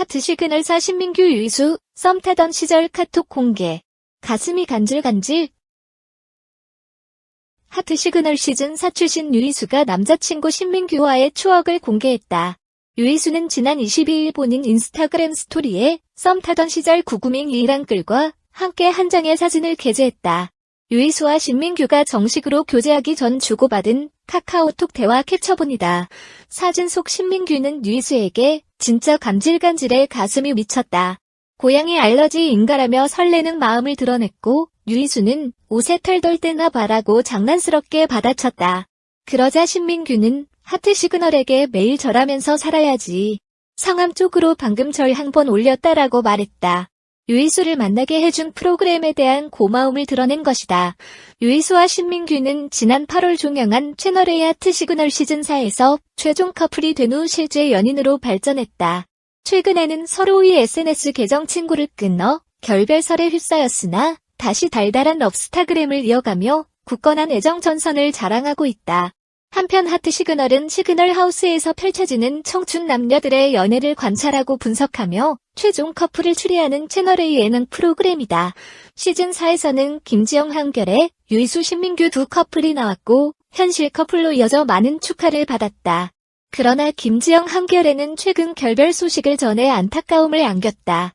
하트 시그널사 신민규 유이수 썸 타던 시절 카톡 공개. 가슴이 간질간질. 하트 시그널 시즌 4 출신 유이수가 남자친구 신민규와의 추억을 공개했다. 유이수는 지난 22일 본인 인스타그램 스토리에 썸 타던 시절 구구밍 이랑 글과 함께 한 장의 사진을 게재했다. 유이수와 신민규가 정식으로 교제하기 전 주고받은 카카오톡 대화 캡처본이다. 사진 속 신민규는 유이수에게 진짜 간질간질해 가슴이 미쳤다. 고양이 알러지인가라며 설레는 마음을 드러냈고 유이수는 옷에 털덜 때나 봐라고 장난스럽게 받아쳤다. 그러자 신민규는 하트 시그널에게 매일 절하면서 살아야지. 성함 쪽으로 방금 절 한 번 올렸다라고 말했다. 유이수를 만나게 해준 프로그램에 대한 고마움을 드러낸 것이다. 유이수와 신민규는 지난 8월 종영한 채널A 하트 시그널 시즌4에서 최종 커플이 된 후 실제 연인으로 발전했다. 최근에는 서로의 SNS 계정 친구를 끊어 결별설에 휩싸였으나 다시 달달한 럽스타그램을 이어가며 굳건한 애정 전선을 자랑하고 있다. 한편 하트 시그널은 시그널 하우스에서 펼쳐지는 청춘 남녀들의 연애를 관찰하고 분석하며 최종 커플을 추리하는 채널의 예능 프로그램이다. 시즌4에서는 김지영 한결의 유이수 신민규 두 커플이 나왔고 현실 커플로 이어져 많은 축하를 받았다. 그러나 김지영 한결에는 최근 결별 소식을 전해 안타까움을 안겼다.